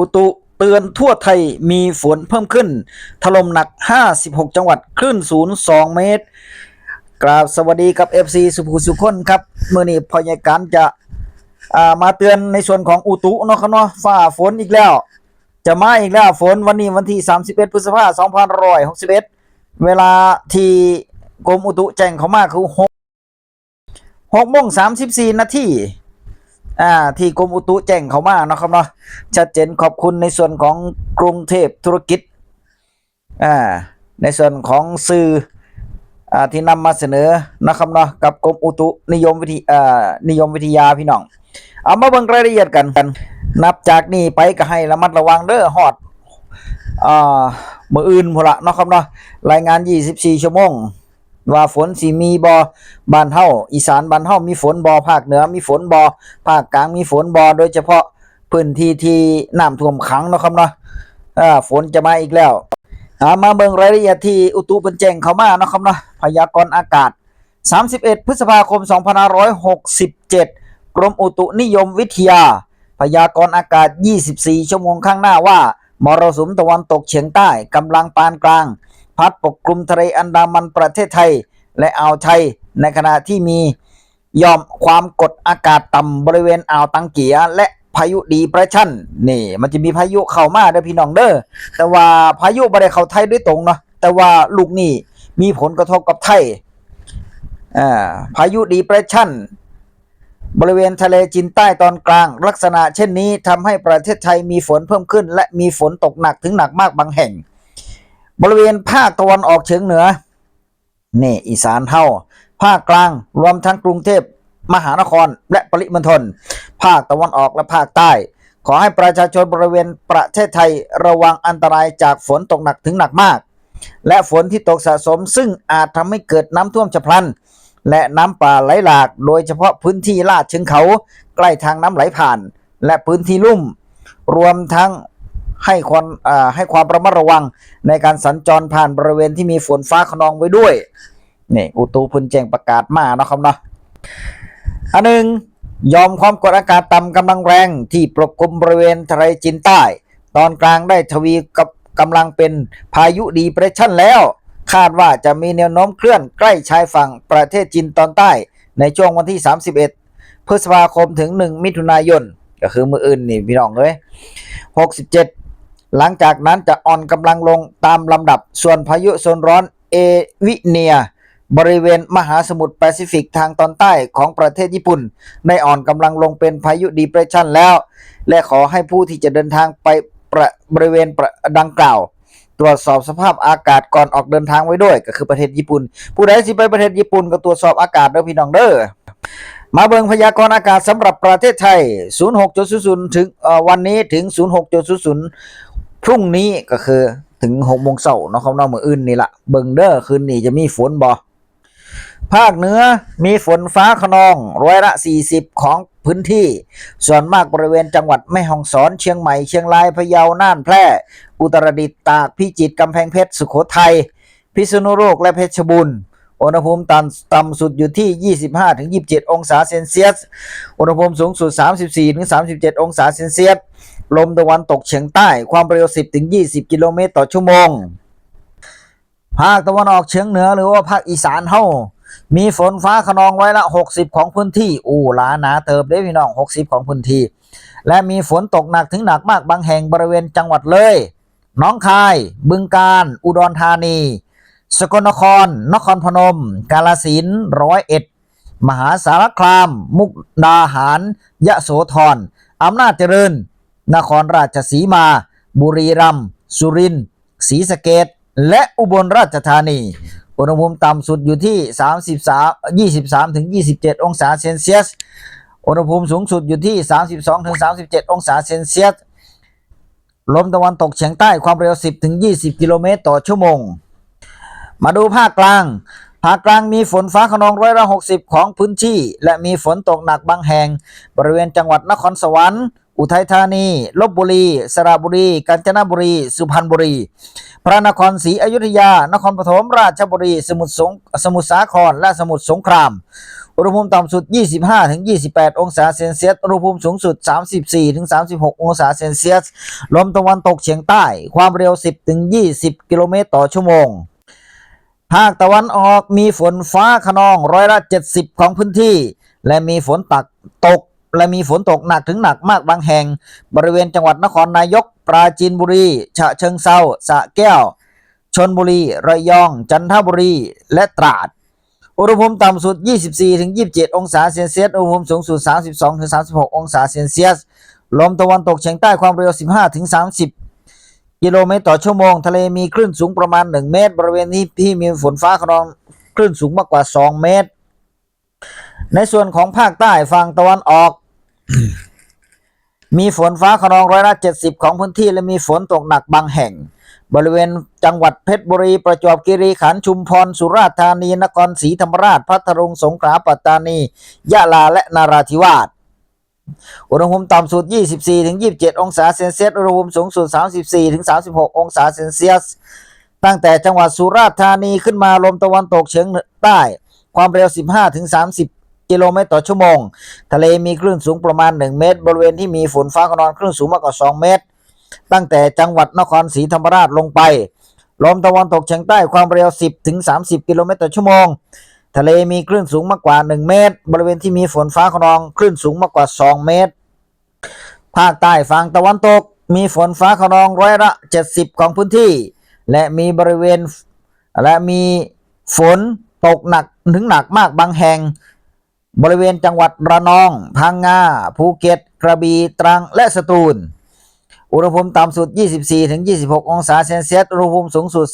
อุตุเตือนทั่วไทยมีฝนเพิ่มขึ้น ถล่มหนัก 56 จังหวัด คลื่นศูนย์2เมตร กราบสวัสดีกับ FC สุภูสุคนครับ เมื่อนี้พยายการจะามาเตือนในส่วนของอุตุเนาะครับเนาะฟ้าฝนอีกแล้ว จะมาอีกแล้วฝนวันนี้วันที่ 31 พฤษภาคม2561 เวลาที่กรมอุตุแจ้งเขามาคือ6 6โมง34 นาที อ่าที่กรมอุตุแจ้งเขามาเนาะครับเนาะชัดเจนขอบคุณในส่วนของกรุงเทพธุรกิจอ่าในส่วนของสื่ออ่าที่นำมาเสนอนะครับเนาะกับกรมอุตุนิยมวิทยอ่านิยมวิทยาพี่น้อง เอามาเบิ่งรายละเอียดกันกัน นับจากนี้ไปก็ให้ระมัดระวังเด้อฮอดอ่ามืออื่นพุ่นละเนาะครับเนาะรายงาน 24 ชั่วโมง ว่าฝนสิมีบ่บ้านเฮาอีสานบ้านเฮามีฝนบ่ภาคเหนือมีฝนบ่ภาคกลางมีฝนบ่โดยเฉพาะพื้นที่ที่น้ำท่วมขังนะครับเนาะฝนจะมาอีกแล้วามาเบิ่งรายละเอียดที่อุตุเพิ่นแจ้งเข้ามานะครับเนาะพยากรณ์อากาศ 31 พฤษภาคม 2567 กรมอุตุนิยมวิทยา พยากรณ์อากาศ 24 ชั่วโมงข้างหน้าว่า มรสุมตะวันตกเฉียงใต้กำลังปานกลาง พัดปกคลุมทะเลอันดามันประเทศไทย และอ่าวไทย ในขณะที่มียอมความกดอากาศต่ำบริเวณอ่าวตังเกียและพายุดีประชันนี่มันจะมีพายุเข้ามาเด้อพี่น้องเด้อแต่ว่าพายุบ่ได้เข้าไทยด้วยตรงเนาะแต่ว่าลูกนี่มีผลกระทบกับไทยอ่าพายุดีประชันบริเวณทะเลจีนใต้ตอนกลาง ลักษณะเช่นนี้ทำให้ประเทศไทยมีฝนเพิ่มขึ้น และมีฝนตกหนักถึงหนักมากบางแห่ง บริเวณภาคตะวันออกเฉียงเหนือ นี่อีสานเท่า ภาคกลางรวมทั้งกรุงเทพมหานครและปริมณฑลภาคตะวันออกและภาคใต้ ขอให้ประชาชนบริเวณประเทศไทยระวังอันตรายจากฝนตกหนักถึงหนักมาก และฝนที่ตกสะสมซึ่งอาจทำให้เกิดน้ำท่วมฉับพลัน และน้ำป่าไหลหลาก โดยเฉพาะพื้นที่ลาดเชิงเขา ใกล้ทางน้ำไหลผ่าน และพื้นที่ลุ่ม รวมทั้ง ให้ความให้ความระมัดระวังในการสัญจรผ่านบริเวณที่มีฝนฟ้าขนองไว้ด้วยนี่อุตุพุนแจงประกาศมาเนาะครับเนาะอันหนึ่งยอมความกดอากาศต่ำกำลังแรงที่ปกคลุมบริเวณทะเลจีนใต้ ตอนกลางได้ทวีกับกำลังเป็นพายุดีเพรสชั่นแล้ว คาดว่าจะมีแนวโน้มเคลื่อนใกล้ชายฝั่งประเทศจีนตอนใต้ ในช่วงวันที่ 31 พฤษภาคมถึง 1 มิถุนายน ก็คือมืออื่นนี่พี่น้องเลย67 หลังจากนั้นจะอ่อนกำลังลงตามลำดับ ส่วนพายุโซนร้อนเอวิเนีย บริเวณมหาสมุทรแปซิฟิกทางตอนใต้ของประเทศญี่ปุ่นได้อ่อนกำลังลงเป็นพายุดีเพรสชันแล้ว และขอให้ผู้ที่จะเดินทางไปประบริเวณดังกล่าว ตรวจสอบสภาพอากาศก่อนออกเดินทางไว้ด้วย ก็คือประเทศญี่ปุ่น ผู้ใดสิไปประเทศญี่ปุ่นก็ตรวจสอบอากาศเด้อพี่น้องเด้อมาเบิงพยากรณ์อากาศสำหรับประเทศไทย 06.00 ถึงวันนี้ถึง 06.00 พรุ่งนี้ก็คือถึง6โมงเช้าเนาะครับเนาะมื้ออื่นนี่ละเบิงเด้อคืนนี้จะมีฝนบ่ภาคเหนือมีฝนฟ้าขนองร้อยละ 40 ของพื้นที่ ส่วนมากบริเวณจังหวัดแม่ฮ่องสอนเชียงใหม่เชียงรายพะเยาน่านแพร่ อุตรดิตถ์ตากพิจิตรกำแพงเพชรสุโขทัยพิษณุโลกและเพชรบูรณ์อุณหภูมิต่ำต่ำสุดอยู่ที่ 25-27 องศาเซนเซียส อุณหภูมิสูงสุด 34-37 องศาเซนเซียส ลมตะวันตกเฉียงใต้ความเร็ว 10-20 กิโลเมตรต่อชั่วโมง ภาคตะวันออกเฉียงเหนือหรือว่าภาคอีสานเฮามีฝนฟ้าขนองไว้ละ 60 ของพื้นที่อู้หลาหนาเติบเด้พี่น้อง 60 ของพื้นที่ และมีฝนตกหนักถึงหนักมากบางแห่งบริเวณจังหวัดเลยน้องคาย บึงกาฬอุดรธานี สกลนคร นครพนม กาลสินร้อยเอ็ด มหาสารคาม มุกดาหาร ยะโสธรอำนาจเจริญ นครราชสีมา บุรีรัมย์สุรินทร์ศรีสะเกดและอุบลราชธานี อุณหภูมิต่ำสุดอยู่ที่ 33 23ถึง27 องศาเซนเซียส อุณหภูมิสูงสุดอยู่ที่ 32ถึง37 องศาเซนเซียส ลมตะวันตกเฉียงใต้ความเร็ว 10ถึง20 กิโลเมตรต่อชั่วโมง มาดูภาคกลาง ภาคกลางมีฝนฟ้าขนองร้อยละ60 ของพื้นที่ และมีฝนตกหนักบางแห่ง บริเวณจังหวัดนครสวรรค์ อุทัยธานี ลบบุรี สระบุรี กาญจนบุรี สุพรรณบุรี พระนครศรีอยุธยา นครปฐม ราชบุรี สมุทรสงสมุทรสาคร และสมุทรสงคราม อุณหภูมิต่ำสุด 25-28 องศาเซนเซียส อุณหภูมิสูงสุด 34-36 องศาเซนเซียส ลมตะวันตกเฉียงใต้ ความเร็ว 10-20 กิโลเมตรต่อชั่วโมงภาคตะวันออกมีฝนฟ้าขนองร้อยละ 70 ของพื้นที่ และมีฝนตักตก และมีฝนตกหนักถึงหนักมากบางแห่ง บริเวณจังหวัดนครนายก ปราจีนบุรี ฉะเชิงเซาสะแก้ว ชนบุรี ระยอง จันทบุรี และตราด อุณหภูมิต่ำสุด 24-27 องศาเซนเซียส อุณหภูมิสูงสุด 32-36 องศาเซนเซียส ลมตะวันตกเฉียงใต้ความเร็ว 15-30กิโลเมตรต่อชั่วโมง ทะเลมีคลื่นสูงประมาณ 1 เมตร บริเวณที่ที่มีฝนฟ้าขนองคลื่นสูงมากกว่า 2 เมตร ในส่วนของภาคใต้ฝั่งตะวันออก มีฝนฟ้าขนองร้อยละ70ของพื้นที่และมีฝนตกหนักบางแห่ง บริเวณจังหวัดเพชรบุรี ประจวบคีรีขันธ์ชุมพร สุราษฎร์ธานี นครศรีธรรมราช พัทลุง สงขลา ปัตตานี ยะลา และนาราธิวาส อุณหภูมิต่ำสุด 24-27 องศาเซนเซียส อุณหภูมิสูงสุด 34-36 องศาเซนเซียส ตั้งแต่จังหวัดสุราษฎร์ธานีขึ้นมาลมตะวันตกเฉียงใต้ ความเร็ว 15-30 กิโลเมตรต่อชั่วโมง ทะเลมีคลื่นสูงประมาณ 1 เมตร บริเวณที่มีฝนฟ้าขนองคลื่นสูงมากกว่า 2 เมตร ตั้งแต่จังหวัดนครศรีธรรมราชลงไป ลมตะวันตกเฉียงใต้ความเร็ว 10ถึง30 กิโลเมตรต่อชั่วโมง ทะเลมีคลื่นสูงมากกว่า 1 เมตร บริเวณที่มีฝนฟ้าขนองคลื่นสูงมากกว่า 2 เมตร ภาคใต้ฝั่งตะวันตก มีฝนฟ้าขนองร้อยละ 70 ของพื้นที่ และมีบริเวณและมีฝนตกหนักถึงหนักมากบางแห่ง บริเวณจังหวัดระนอง พังงา ภูเก็ต กระบี่ ตรัง และสตูล อุณหภูมิต่ำสุด 24-26 องศาเซนเซียส อุณหภูมิสูงสุด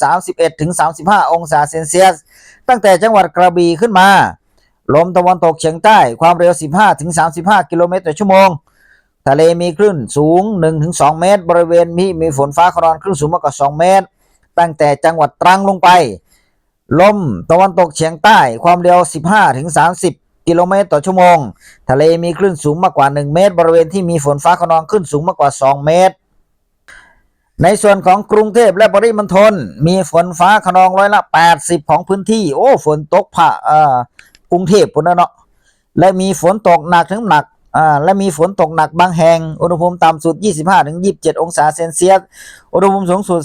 31-35 องศาเซนเซียส ตั้งแต่จังหวัดกระบี่ขึ้นมา ลมตะวันตกเฉียงใต้ ความเร็ว 15-35 กิโลเมตรต่อชั่วโมง ทะเลมีคลื่นสูง 1-2 เมตร บริเวณนี้มีฝนฟ้าขนองคลื่นสูงมากกว่า 2 เมตร ตั้งแต่จังหวัดตรังลงไป ลมตะวันตกเฉียงใต้ ความเร็ว 15-30 กิโลเมตรต่อชั่วโมง ทะเลมีคลื่นสูงมากกว่า 1 เมตร บริเวณที่มีฝนฟ้าขนองคลื่นสูงมากกว่า 2 เมตร ในส่วนของกรุงเทพและปริมณฑลมีฝนฟ้าขนองร้อยละ 80 ของพื้นที่ โอ้ ฝนตกผ่าเอ่อกรุงเทพปุ่นะเนาะและมีฝนตกหนักถึงหนักอ่าและมีฝนตกหนักบางแห่ง อุณหภูมิต่ำสุด 25-27 องศาเซนเซียส อุณหภูมิสูงสุด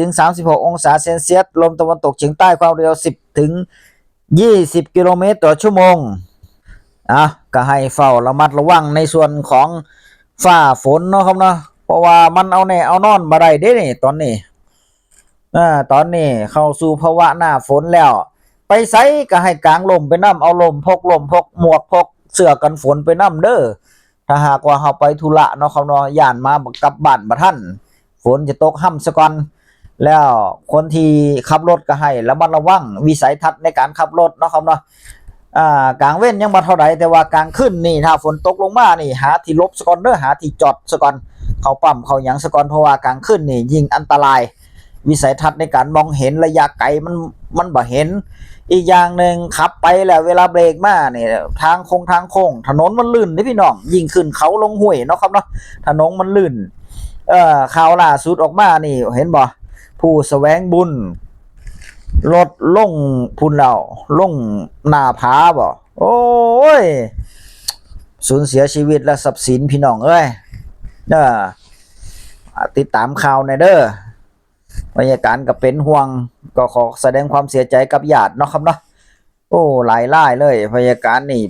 34-36 องศาเซนเซียส ลมตะวันตกเฉียงใต้ความเร็ว 10ถึง20 กิโลเมตรต่อชั่วโมง อะก็ให้เฝ้าระมัดระวังในส่วนของฟ้าฝนเนาะครับเนาะเพราะว่ามันเอาแน่เอานอนบ่ได้เด้นี่ตอนนี้อ่าตอนนี้เข้าสู่ภาวะหน้าฝนแล้ว ไปไสก็ให้กางลมไปนํเอาลมพกลมพกหมวกพกเสื้อกันฝนไปนํเด้อถ้าหากว่าเฮาไปธุระเนาะครับเนาะย่านมาบ่กลับบ้านบ่ทันฝนจะตกห่ำซะก่อนแล้วคนที่ขับรถก็ให้ระมัดระวังวิสัยทัศน์ในการขับรถเนาะครับเนาะ อ่ากลางเว้นยังบ่เท่าใดแต่ว่ากลางคืนนี่ถ้าฝนตกลงมานี่หาที่ลบซะก่อนเด้อหาที่จอดซะก่อนเขาปั๊มเขาหยังซะก่อนเพราะว่ากลางคืนนี่ยิ่งอันตราย วิสัยทัศน์ในการมองเห็นระยะไกลมันมันบ่เห็น อีกอย่างหนึ่งขับไปแล้วเวลาเบรกมาเนี่ยทางโค้งทางโค้งถนนมันลื่นนี่พี่น้อง ยิ่งขึ้นเขาลงห้วยเนาะครับเนาะถนนมันลื่น เอ่อข่าวล่าสุดออกมานี่เห็นบ่ผู้แสวงบุญ รถลงพุ่นแล้วลงหน้าผาบ่โอ้ยสูญเสียชีวิตและทรัพย์สินพี่น้องเอ้ยเด้ออติดตามข่าวในเด้อบรรยากาศก็เป็นห่วง ก็ขอแสดงความเสียใจกับญาติเนาะครับเนาะโอ้หลายล่ายเลยบรรยากาศนี่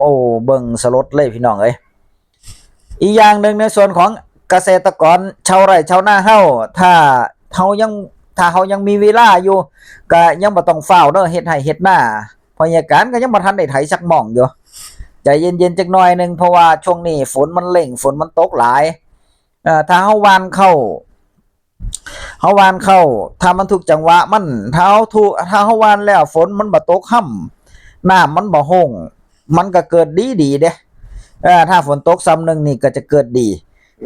โอ้เบิ่งสลดเลยพี่น้องเอ้ยอีกอย่างหนึ่งในส่วนของเกษตรกรชาวไร่ชาวนาเฮาถ้าเฮายัง ถ้าเฮายังมีเวลาอยู่ก็ยังบ่ต้องเฝ้าเด้อเฮ็ดให้เฮ็ดหน้าบรรยากาศก็ยังบ่ทันได้ไถสักหม่องอยู่ใจเย็นๆจักหน่อยหนึงเพราะว่าช่วงนี้ฝนมันเร่งฝนมันตกหลายเอ่อถ้าเฮาวานเข้าเฮาวานเข้า ถ้ามันถูกจังหวะมันถ้าเฮาถูกถ้าเฮาวานแล้วฝนมันบ่ตกห่ำน้ำมันบ่โฮงมันก็เกิดดีดีเด้เออถ้าฝนตกซ้ำหนึงนี่ก็จะเกิดดี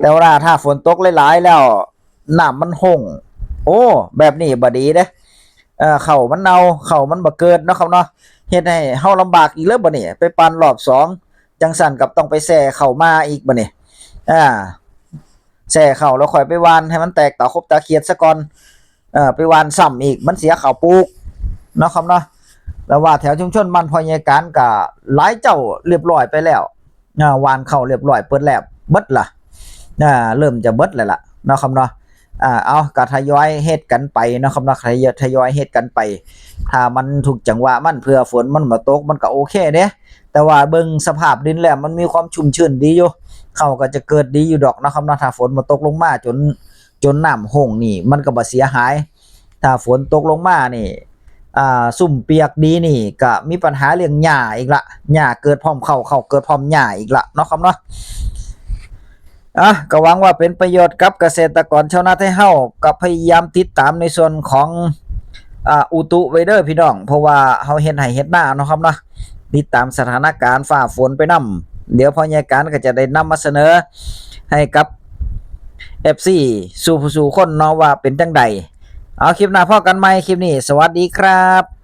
แต่ว่าถ้าฝนตกหลายๆแล้วน้ำมันโฮง โอ้ แบบนี้บดีเด้เออเข้ามันเน่าเข้ามันบ่เกิดเนาะครับเนาะเฮ็ดให้เฮาลำบากอีกแล้วบ่นี่ไปปั่นรอบสองจังสั่นกับต้องไปแซ่เข้ามาอีกบ่นี่อ่าแช่เข้าแล้วค่อยไปวานให้มันแตกตาคบตาเขียดซะก่อนเออไปวานซ้ำอีกมันเสียข้าวปลูกเนาะครับเนาะแต่ว่าแถวชุมชนบ้านพอใหญ่การก็หลายเจ้าเรียบร้อยไปแล้วอ่าวานเข้าเรียบร้อยเปิดแล้วเบิดล่ะอ่าเริ่มจะเบิดแล้วล่ะเนาะครับเนาะ อ่าเอาก็ทยอยเฮ็ดกันไปเนาะครับเนาะทยอยทยอยเฮ็ดกันไป ถ้ามันถูกจังหวะมันเพื่อฝนมันมาตกมันก็โอเคเด้แต่ว่าเบิ่งสภาพดินแล้วมันมีความชุ่มชื้นดีอยู่เขาก็จะเกิดดีอยู่ดอกนะครับเนาะถ้าฝนมาตกลงมาจนจนน้ำหงนี่ มันก็บ่เสียหาย ถ้าฝนตกลงมานี่อ่าซุ่มเปียกดีนี่ก็มีปัญหาเรื่องหญ้าอีกละหญ้าเกิดพร้อมเข้าเข้าเกิดพร้อมหญ้าอีกละเนาะครับเนาะ อะก็หวังว่าเป็นประโยชน์กับเกษตรกรชาวนาไทยเฮาก็พยายามติดตามในส่วนของอ่าอุตุไวเด้อพี่น้อง เพราะว่าเฮาเฮ็ดให้เฮ็ดหน้าเนาะครับเนาะติดตามสถานการณ์ฟ้าฝนไปนํเดี๋ยวพอใหญ่การก็จะได้นำมาเสนอให้กับ FC สู่ผู้สู่คนเนาะว่าเป็นจังใดเอาคลิปหน้าพ่อกันไหมคลิปนี้ สวัสดีครับ